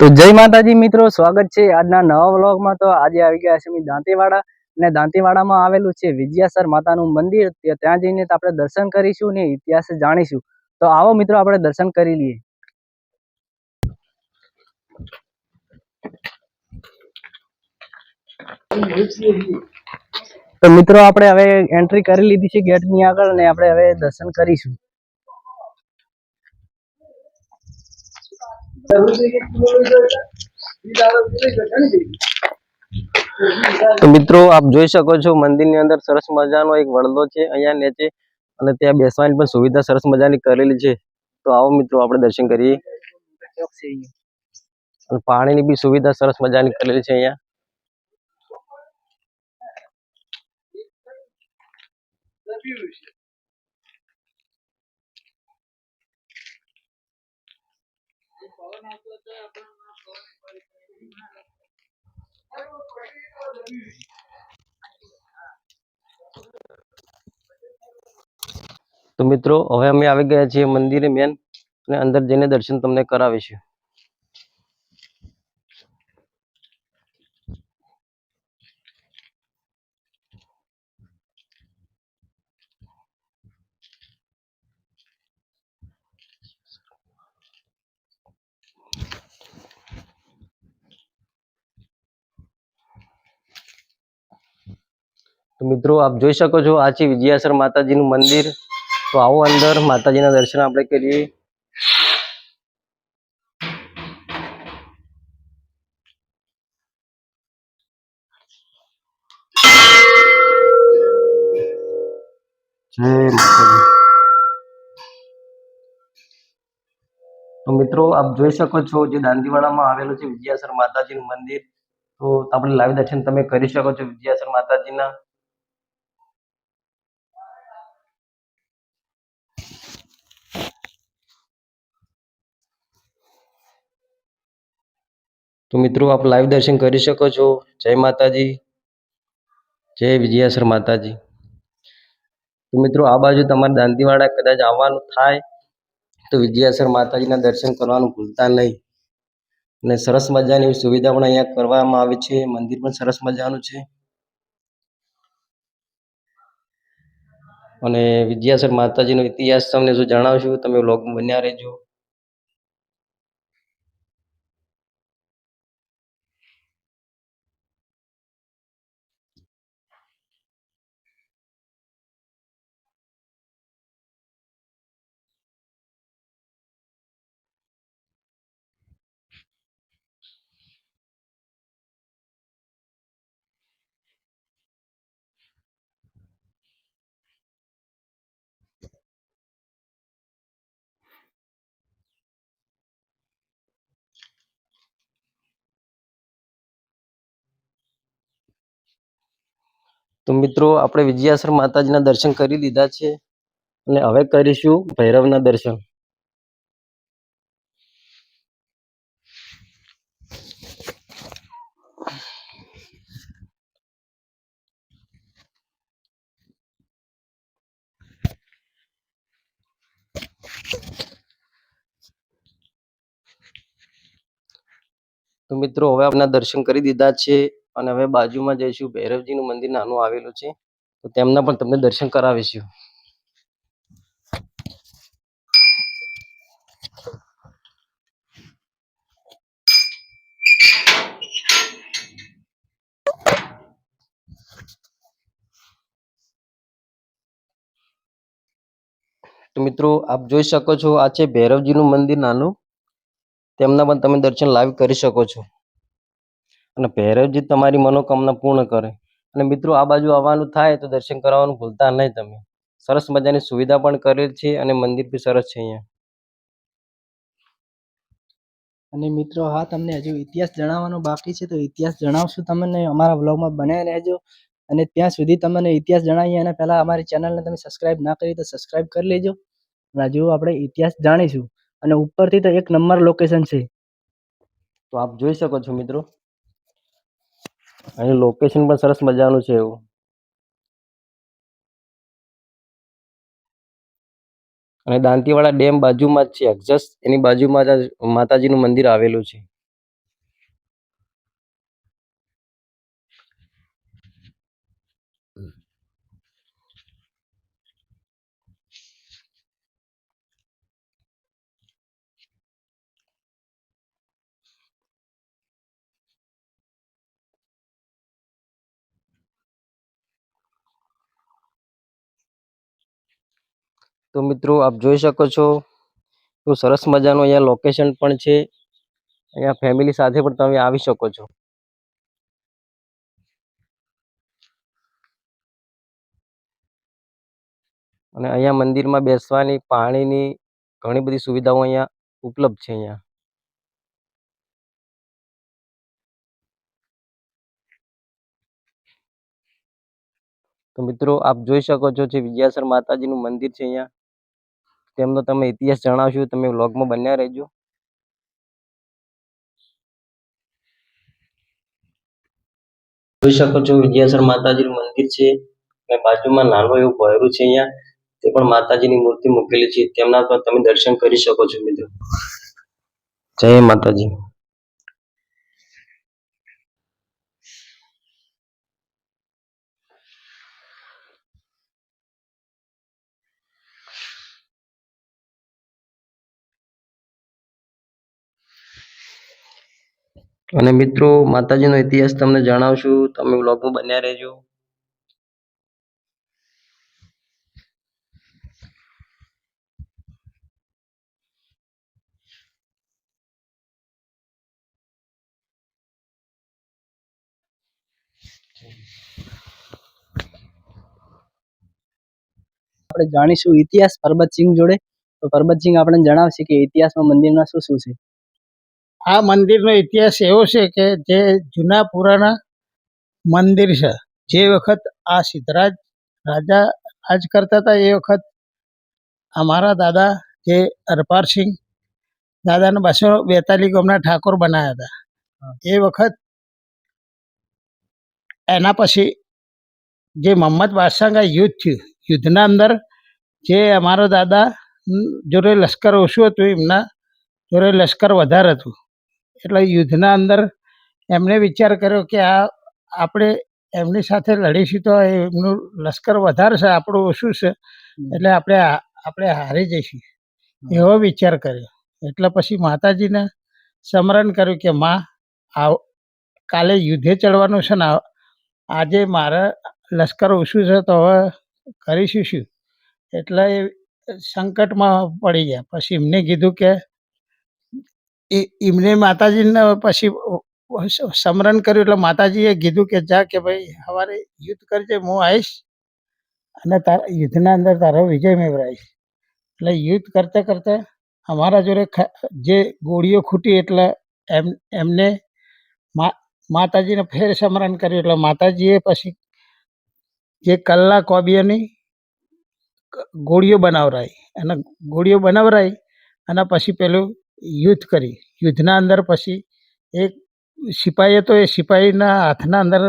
તો જય માતાજી મિત્રો, સ્વાગત છે આજના નવા વ્લોગમાં. તો આજે આવી ગયા છે દાંતીવાડા અને દાંતીવાડામાં આવેલું છે વિજયાસર માતાનું મંદિર. ત્યાં જઈને આપણે દર્શન કરીશું ને ઇતિહાસ જાણીશું. તો આવો મિત્રો, આપણે દર્શન કરી લઈએ. તો મિત્રો, આપણે હવે એન્ટ્રી કરી લીધી છે ગેટની આગળ અને આપણે હવે દર્શન કરીશું. તો મિત્રો, આપ જોઈ શકો છો મંદિરની અંદર સરસ મજાનો એક વડલો છે અહીંયા નીચે અને ત્યાં બેસવાની પણ સુવિધા સરસ મજાની કરેલી છે. તો આવો મિત્રો, આપણે દર્શન કરીએ. અને પાણીની બી સુવિધા સરસ મજાની કરેલી છે અહીંયા. તો મિત્રો, હવે અમે આવી ગયા છીએ મંદિરે મેન અને અંદર જઈને દર્શન તમને કરાવીશું. તો મિત્રો આપ જોઈ શકો છો આ છે વિજયાસર માતાજીનું મંદિર. તો આવો અંદર માતાજીના દર્શન આપણે કરીએ. જય માતાજી. તો મિત્રો આપ જોઈ શકો છો જે દાંતીવાડામાં આવેલું છે વિજયાસર માતાજીનું મંદિર. તો આપણે લાઈવ દર્શન તમે કરી શકો છો વિજયાસર માતાજીના. તો મિત્રો આપ લાઈવ દર્શન કરી શકો છો. જય માતાજી. જય વિજયાસર માતાજી. તો મિત્રો આ બાજુ તમારે દાંતીવાડા કદાચ આવવાનું થાય, તો વિજયાસર માતાજીના દર્શન કરવાનું ભૂલતા નહીં. અને સરસ મજાની સુવિધા પણ અહીંયા કરવામાં આવી છે. મંદિર પણ સરસ મજાનું છે. અને વિદ્યાસર માતાજીનો ઇતિહાસ તમને જો જણાવશું, તમે લોગ બન્યા રહેજો. તો મિત્રો, આપણે વિજયાસર માતાજીના દર્શન કરી લીધા છે અને હવે કરીશું ભૈરવના દર્શન. તો મિત્રો, હવે આપણા દર્શન કરી દીધા છે. અને હવે બાજુમાં જઈશું. ભૈરવજીનું મંદિર નાનું આવેલું છે. તો તેમના પણ તમને દર્શન કરાવીશું. તો મિત્રો, આપ જોઈ શકો છો આ છે ભૈરવજીનું મંદિર નાનું. તેમના પણ તમે દર્શન લાઈવ કરી શકો છો. અને ભૈરવજી તમારી મનોકામના પૂર્ણ કરે. અને મિત્રો, આ બાજુ આવવાનું થાય તો દર્શન કરવાનું ભૂલતા નહીં તમે. સરસ મજાની સુવિધા પણ કરેલ છે અને મંદિર બી સરસ છે અહીંયા. અને મિત્રો, હા, તમને હજુ ઇતિહાસ જણાવવાનો બાકી છે, તો ઇતિહાસ જણાવશું તમને. અમારા વ્લોગમાં બનાવી રહેજો. અને ત્યાં સુધી તમને ઇતિહાસ જણાવીએ. એના પહેલાં અમારી ચેનલને તમે સબસ્ક્રાઇબ ના કરી તો સબસ્ક્રાઇબ કરી લેજો. અને હજુ આપણે ઇતિહાસ જાણીશું. અને ઉપરથી તો એક નંબર લોકેશન છે. તો આપ જોઈ શકો છો મિત્રો. અને લોકેશન પણ સરસ મજાનું છે એવું. અને દાંતીવાડા ડેમ બાજુમાં જ છે એક્ઝેસ્ટ એની બાજુમાં માતાજીનું મંદિર આવેલું છે. તો મિત્રો આપ જોઈ શકો છો તો સરસ મજાનું અહીંયા લોકેશન પણ છે. અહીંયા ફેમિલી સાથે પણ તમે આવી શકો છો. અને અહીંયા મંદિરમાં બેસવાની પાણીની ઘણી બધી સુવિધાઓ અહીંયા ઉપલબ્ધ છે અહીંયા. તો મિત્રો આપ જોઈ શકો છો જે વિદ્યાસર માતાજીનું મંદિર છે અહીંયા. તેમનો તમે ઇતિહાસ જણાવશો, તમે વ્લોગમાં બન્યા રહેજો. જોઈ શકો છો, વિદ્યાસર માતાજીનું મંદિર છે. અને બાજુમાં નાનું એવું ભોયરું છે અહીંયા. તે પણ માતાજીની મૂર્તિ મૂકેલી છે. તેમના પર તમે દર્શન કરી શકો છો, મિત્રો. જય માતાજી. અને મિત્રો, માતાજીનો ઇતિહાસ તમને જણાવશું. તમે વ્લોગમાં બન્યા રહેજો. આપણે જાણીશું ઇતિહાસ પરબતસિંહ જોડે. તો પરબતસિંહ આપણને જણાવશે કે ઇતિહાસમાં મંદિરના શું શું છે. આ મંદિરનો ઇતિહાસ એવો છે કે જે જૂના પુરાણા મંદિર છે. જે વખત આ સિદ્ધરાજ રાજા રાજ કરતા હતા, એ વખત અમારા દાદા જે અરપારસિંહ દાદાને બસો બેતાલીસ ગામના ઠાકોર બનાવ્યા હતા. એ વખત એના પછી જે મોહમ્મદ બાદશાહના યુદ્ધ થયું. યુદ્ધના અંદર જે અમારા દાદા જોડે લશ્કર ઓછું હતું, એમના જોડે લશ્કર વધારે હતું. એટલે યુદ્ધના અંદર એમણે વિચાર કર્યો કે આ આપણે એમની સાથે લડીશું તો એમનું લશ્કર વધારશે આપણું ઓછું છે? એટલે આપણે આપણે હારી જઈશું. એવો વિચાર કર્યો. એટલે પછી માતાજીને સ્મરણ કર્યું કે માં આવ કાલે યુદ્ધે ચડવાનું છે ને આજે મારા લશ્કર ઓછું છે તો હવે કરીશું શું? એટલે એ સંકટમાં પડી ગયા. પછી એમને કીધું કે એ એમને માતાજીને પછી સમરણ કર્યું એટલે માતાજીએ કીધું કે જા કે ભાઈ સવારે યુદ્ધ કરજે, હું આવીશ અને તારા, યુદ્ધના અંદર તારો વિજય મેળવીશ એટલે યુદ્ધ કરતા કરતા અમારા જોડે જે ગોળીઓ ખૂટી એટલે એમ, એમને માતાજીને ફેર સમરણ કર્યું એટલે માતાજીએ પછી જે કલ્લા કોબીઓની ગોળીઓ બનાવરાઈ અને ગોળીઓ બનાવરાઈ અને પછી પેલું યુદ્ધ કરી. યુદ્ધના અંદર પછી એક સિપાહી હતો એ સિપાહીના હાથના અંદર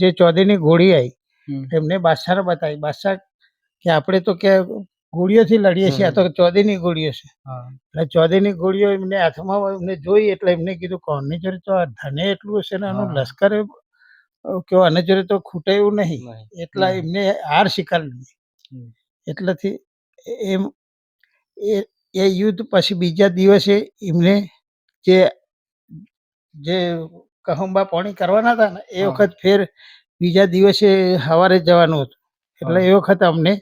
જે ચોદીની ગોળી આવી એમને બાદશાહને બતાવી. બાદશાહ કે આપણે તો કે ગોળીઓથી લડીએ છીએ આ તો ચોદીની ગોળીઓ છે. એટલે ચોદીની ગોળીઓ એમને હાથમાં એમને જોઈ એટલે એમને કીધું કોની જોડે તો આ ધને એટલું હશે ને આનું. લશ્કર કે આને જોડે તો ખૂટે એવું નહીં. એટલા એમને હાર શિકાર લીધી. એટલેથી એમ એ એ યુદ્ધ પછી બીજા દિવસે એમને જે જે કહુંબા પાણી કરવાના હતા ને એ વખત ફેર બીજા દિવસે સવારે જવાનું હતું. એટલે એ વખત અમને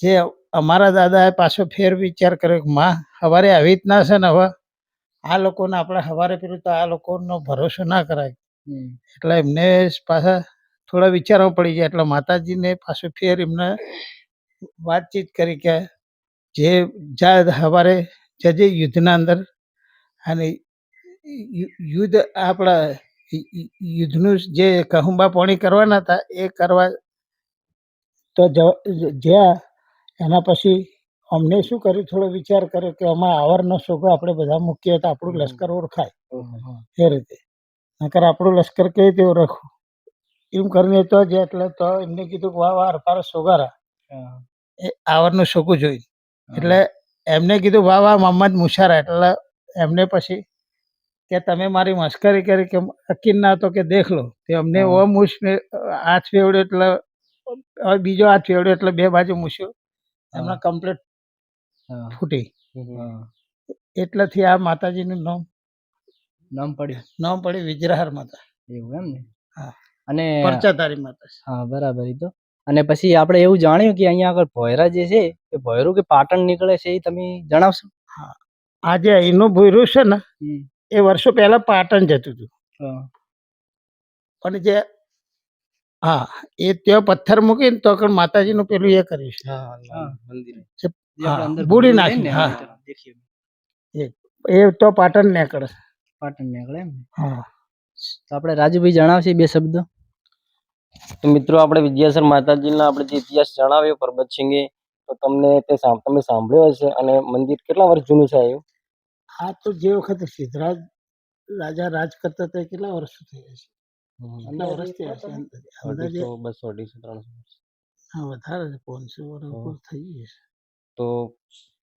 જે અમારા દાદાએ પાછો ફેર વિચાર કર્યો કે માં સવારે આવી રીતના છે ને હવે? આ લોકોને આપણે સવારે પેલું તો આ લોકોનો ભરોસો ના કરાય. એટલે એમને પાછા થોડા વિચારો પડી ગયા. એટલે માતાજીને પાછું ફેર એમને વાતચીત કરી કે જે જા સવારે જજે યુદ્ધના અંદર અને યુદ્ધ આપણા યુદ્ધનું જે કહુંબા પાણી કરવાના હતા એ કરવા તો જ- જ્યાં એના પછી અમને શું કર્યું? થોડો વિચાર કર્યો કે આમાં આવરનો સોગો આપણે બધા મૂકીએ તો આપણું લશ્કર ઓળખાય. એ રીતે. નકર આપણું લશ્કર કેવી રીતે ઓળખવું? એમ કરીને તો જે એટલે તો એમને કીધું કે વાહ વાહ અરપાર સોગારા. એ આવરનું સોગું જોઈ એટલે એમને કીધું વાહ વાહ મોહમ્મદ મુશારા. એટલે એમને પછી કે તમે મારી મસ્કરી કરી કે અકીન ના હતો કે દેખ લો. તે અમને. ઓ ને હાથ ફેવડ્યો એટલે બીજો હાથ ફેવડ્યો એટલે બે બાજુ મૂછ્યો. એમના કમ્પ્લીટ. ફૂટી. એટલેથી આ માતાજીનું નામ નામ પડ્યું. નામ પડ્યું વિજ્રહાર માતા. એવું એમ ને? હા. અને પરચાધારી માતા હા બરાબર એ તો. અને પછી આપણે એવું જાણ્યું કે અહીંયા આગળ ભોયરા જે છે કે ભોયરું કે પાટણ નીકળે છે એ તમે જણાવશો? આ જે અહીંનું ભૈરું છે ને એ વર્ષો પહેલા પાટણ જતું હતું. પણ જે હા એ ત્યાં પથ્થર મૂકીને તો આગળ માતાજીનું પેલું એ કર્યું છે. બુડી નાખી, હા. એ તો પાટણ નીકળે. પાટણ નીકળે એમ હા. તો આપણે રાજુભાઈ જણાવશે બે શબ્દો. તો મિત્રો આપણે વિદ્યાસર માતાજીના આપણે જે ઇતિહાસ જણાવ્યો પરબતસિંહે તો તમને તે તમે સાંભળ્યો હશે અને મંદિર કેટલા વર્ષ જૂનું છે આવ્યું આ તો જે વખતે સિદ્ધરાજ રાજા રાજ કરતા તે કેટલા વર્ષ થઈ છે? કેટલા વર્ષ થયા છે અંદાજે? અંદાજે અઢીસો બસો અઢીસો ત્રણસો હા વધારે પાંચસો વર્ષ થઈ જશે તો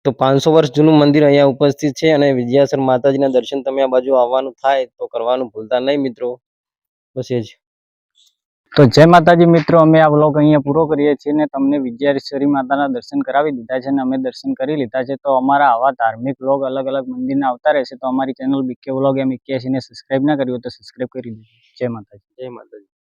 તો પાંચસો વર્ષ જૂનું મંદિર અહીંયા ઉપસ્થિત છે અને વિદ્યાસર માતાજીના દર્શન તમે આ બાજુ આવવાનું થાય તો કરવાનું ભૂલતા નહીં મિત્રો. બસ એ જ. તો જય માતાજી મિત્રો, અમે આ વ્લોગ અહીંયા પૂરો કરીએ છીએ ને તમને વિદ્યારેશ્વરી માતાના દર્શન કરાવી દીધા છે અને અમે દર્શન કરી લીધા છે. તો અમારા આવા ધાર્મિક વ્લોગ અલગ અલગ મંદિરના આવતા રહેશે તો અમારી ચેનલ બીકે વ્લોગ એમ ઇક્યાસીને સબસ્ક્રાઈબ ના કર્યું તો સબસ્ક્રાઈબ કરી દીધું જય માતાજી. જય માતાજી.